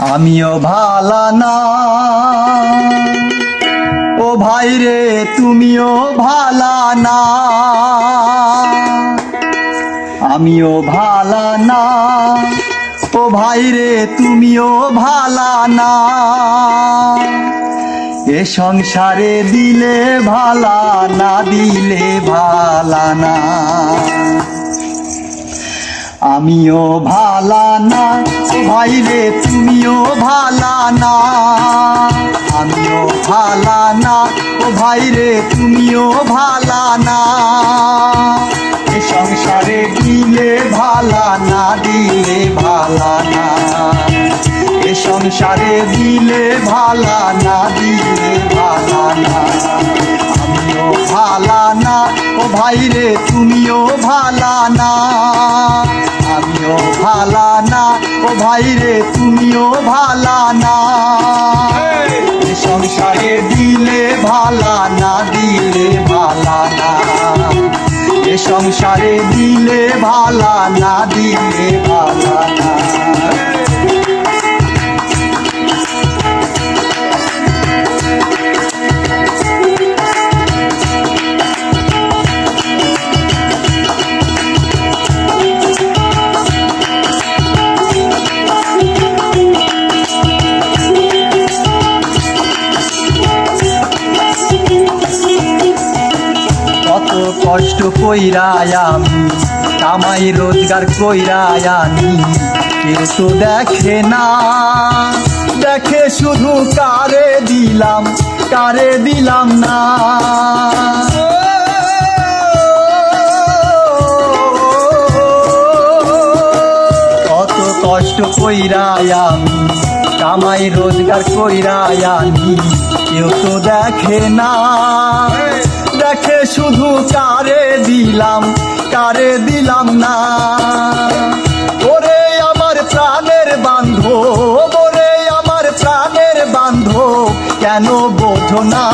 আমিও ভালা না। ও ভাই রে, তুমিও ভালা না। আমিও ভালা না। ও ভাই রে, তুমিও ভালা না। এ সংসারে দিলে ভালা না, দিলে ভালা না। আমিও ভালা না। ও ভাই রে, তুমিও ভালা না। আমিও ভালা না। ও ভাইরে তুমিও ভালা না। এ সংসারে দিলে ভালা না, দিলে ভালা না। এ সংসারে দিলে ভালা না, দিলে ভালা না। আমিও ভালা না। ও ভাইরে তুমিও ভালা না। আমিও ভালা না। ও ভাই রে তুমিও ভালা না। সংসারে দিলে ভালা না দিলে ভালা না। এ সংসারে দিলে ভালা না দিলে ভালা না। কত কষ্ট কইরাই আমি কামাই রোজগার কইরাই আমি। কেউ তো দেখে না, দেখে শুধু কারে দিলাম কারে দিলাম না। কত কষ্ট কইরাই আমি কামাই রোজগার কইরাই আমি। কেউ তো দেখে না শুধু কারে দিলাম কারে দিলাম না। ওরে আমার প্রাণের বান্ধব, ওরে আমার প্রাণের বান্ধব, কেন বোঝো না?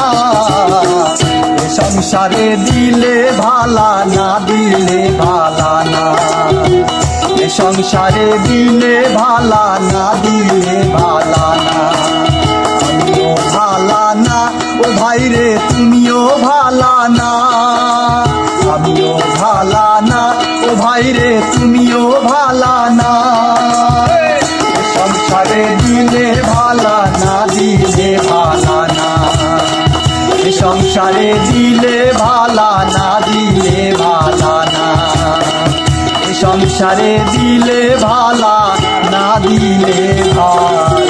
সংসারে দিলে ভালা না, দিলে ভালা না। সংসারে দিলে ভালা না, দিলে ভালা ও ভাই রে, তুমিও ভালা না। আমিও ভালা না। ও ভাই রে, তুমিও ভালা না। সংসারে দিলে ভালা না, দিলে ভালা না। সংসারে দিলে ভালা না, দিলে ভালা না। সংসারে দিলে ভালা না, দিলে ভালা